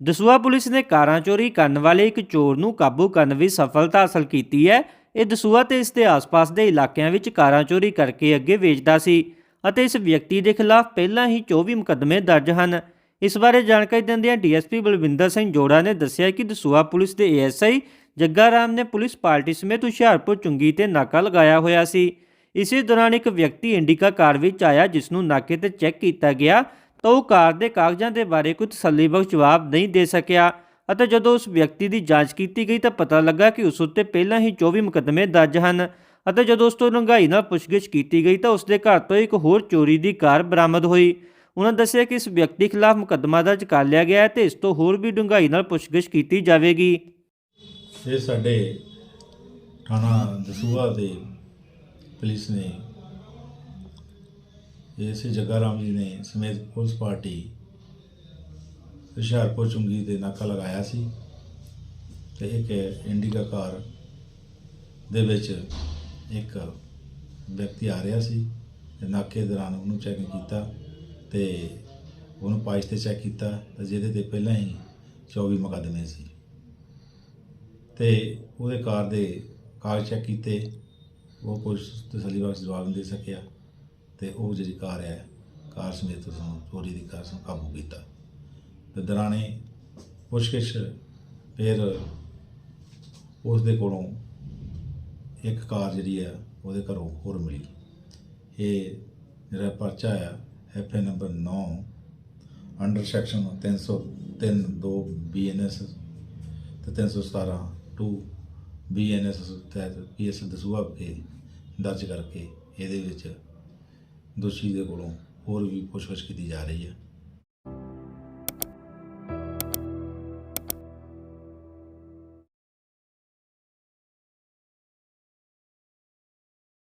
Dasuya police ਨੇ ਕਾਰਾਂ ਚੋਰੀ ਕਰਨ ਵਾਲੇ ਇੱਕ ਚੋਰ ਨੂੰ ਕਾਬੂ ਕਰਨ ਵਿੱਚ ਸਫਲਤਾ ਹਾਸਲ ਕੀਤੀ ਹੈ। ਇਹ ਦਸੂਆ ਤੇ ਇਸ ਦੇ ਆਸ-ਪਾਸ ਦੇ ਇਲਾਕਿਆਂ ਵਿੱਚ ਕਾਰਾਂ ਚੋਰੀ ਕਰਕੇ ਅੱਗੇ ਵੇਚਦਾ ਸੀ ਅਤੇ ਇਸ ਵਿਅਕਤੀ ਦੇ ਖਿਲਾਫ ਪਹਿਲਾਂ ਹੀ 24 ਮੁਕੱਦਮੇ ਦਰਜ ਹਨ। ਇਸ ਬਾਰੇ ਜਾਣਕਾਰੀ ਦਿੰਦਿਆਂ ਡੀਐਸਪੀ ਬਲਵਿੰਦਰ ਸਿੰਘ ਜੋੜਾ ਨੇ ਦੱਸਿਆ ਕਿ ਦਸੂਆ ਪੁਲਿਸ ਦੇ ਏਐਸਆਈ ਜੱਗਾ ਰਾਮ ਨੇ ਪੁਲਿਸ ਪਾਰਟੀ ਸਮੇਤ ਹੁਸ਼ਿਆਰਪੁਰ ਚੁੰਗੀ ਤੇ ਨਾਕਾ ਲਗਾਇਆ ਹੋਇਆ ਸੀ। ਇਸੇ ਦੌਰਾਨ ਇੱਕ ਵਿਅਕਤੀ ਇੰਡੀਕਾ ਕਾਰ ਵਿੱਚ ਆਇਆ, ਜਿਸ ਨੂੰ ਨਾਕੇ ਤੇ ਚੈੱਕ ਕੀਤਾ ਗਿਆ ਤਾਂ ਉਹ ਕਾਰ ਦੇ ਕਾਗਜ਼ਾਂ ਦੇ ਬਾਰੇ ਕੋਈ ਤਸੱਲੀਬਖਸ਼ ਜਵਾਬ ਨਹੀਂ ਦੇ ਸਕਿਆ ਅਤੇ ਜਦੋਂ ਉਸ ਵਿਅਕਤੀ ਦੀ ਜਾਂਚ ਕੀਤੀ ਗਈ ਤਾਂ ਪਤਾ ਲੱਗਾ ਕਿ ਉਸ ਉੱਤੇ ਪਹਿਲਾਂ ਹੀ 24 ਮੁਕੱਦਮੇ ਦਰਜ ਹਨ ਅਤੇ ਜਦੋਂ ਉਸ ਤੋਂ ਡੂੰਘਾਈ ਨਾਲ ਪੁੱਛਗਿੱਛ ਕੀਤੀ ਗਈ ਤਾਂ ਉਸ ਦੇ ਘਰ ਤੋਂ ਇੱਕ ਹੋਰ ਚੋਰੀ ਦੀ ਕਾਰ ਬਰਾਮਦ ਹੋਈ। ਉਹਨਾਂ ਦੱਸਿਆ ਕਿ ਇਸ ਵਿਅਕਤੀ ਖਿਲਾਫ ਮੁਕੱਦਮਾ ਦਰਜ ਕਰ ਲਿਆ ਗਿਆ ਹੈ ਤੇ ਇਸ ਤੋਂ ਹੋਰ ਵੀ ਡੂੰਘਾਈ ਨਾਲ ਪੁੱਛਗਿੱਛ ਕੀਤੀ ਜਾਵੇਗੀ। ਇਹ ਸਾਡੇ ਥਾਣਾ ਦਸੂਹਾ ਦੇ ਪੁਲਿਸ ਨੇ ਇਸੇ ਜੱਗਾ ਰਾਮ ਜੀ ਨੇ ਸਮੇਤ ਪੁਲਿਸ ਪਾਰਟੀ ਹੁਸ਼ਿਆਰਪੁਰ ਚੁੰਗੀ ਦੇ ਨਾਕਾ ਲਗਾਇਆ ਸੀ ਤੇ ਇੱਕ ਇੰਡੀਕਾ ਕਾਰ ਦੇ ਵਿੱਚ ਇੱਕ ਵਿਅਕਤੀ ਆ ਰਿਹਾ ਸੀ ਤੇ ਨਾਕੇ ਦੌਰਾਨ ਉਹਨੂੰ ਚੈੱਕ ਕੀਤਾ ਤੇ ਉਹਨੂੰ ਪਾਇਸ਼ ਤੇ ਚੈੱਕ ਕੀਤਾ ਤੇ ਜਿਹਦੇ ਤੇ ਪਹਿਲਾਂ ਹੀ 24 ਮੁਕੱਦਮੇ ਸੀ। ਤੇ ਉਹਦੇ ਕਾਰ ਦੇ ਕਾਗਜ਼ ਚੈੱਕ ਕੀਤੇ, ਉਹ ਕੁਝ ਤਸੱਲੀ ਬਖਸ਼ ਜਵਾਬ ਨਹੀਂ ਦੇ ਸਕਿਆ। ਤੇ ਉਹ ਜਿਹੜੀ ਕਾਰ ਹੈ, ਕਾਰ ਸਮੇਤ ਉਸਨੂੰ ਚੋਰੀ ਦੀ ਕਾਰ ਨੂੰ ਕਾਬੂ ਕੀਤਾ। ਤੇ ਦਰਾਣੇ ਪੁੱਛਗਿੱਛ ਫਿਰ ਉਸ ਦੇ ਕੋਲੋਂ ਇੱਕ ਕਾਰ ਜਿਹੜੀ ਹੈ, ਉਹਦੇ ਘਰੋਂ ਹੋਰ ਮਿਲੀ। ਇਹ ਜਿਹੜਾ ਪਰਚਾ ਆ FA number 9 under section 303 2 BNS ਤੇ 317 2 ਬੀਐਨਐਸ ਤਹਿਤ ਪੀਐਸ ਦਸੂਹਾ ਕੇ ਦਰਜ ਕਰਕੇ ਇਹਦੇ ਵਿੱਚ ਦੋਸ਼ੀ ਦੇ ਕੋਲੋਂ ਹੋਰ ਵੀ ਪੁੱਛਗਿੱਛ ਕੀਤੀ ਜਾ ਰਹੀ ਹੈ।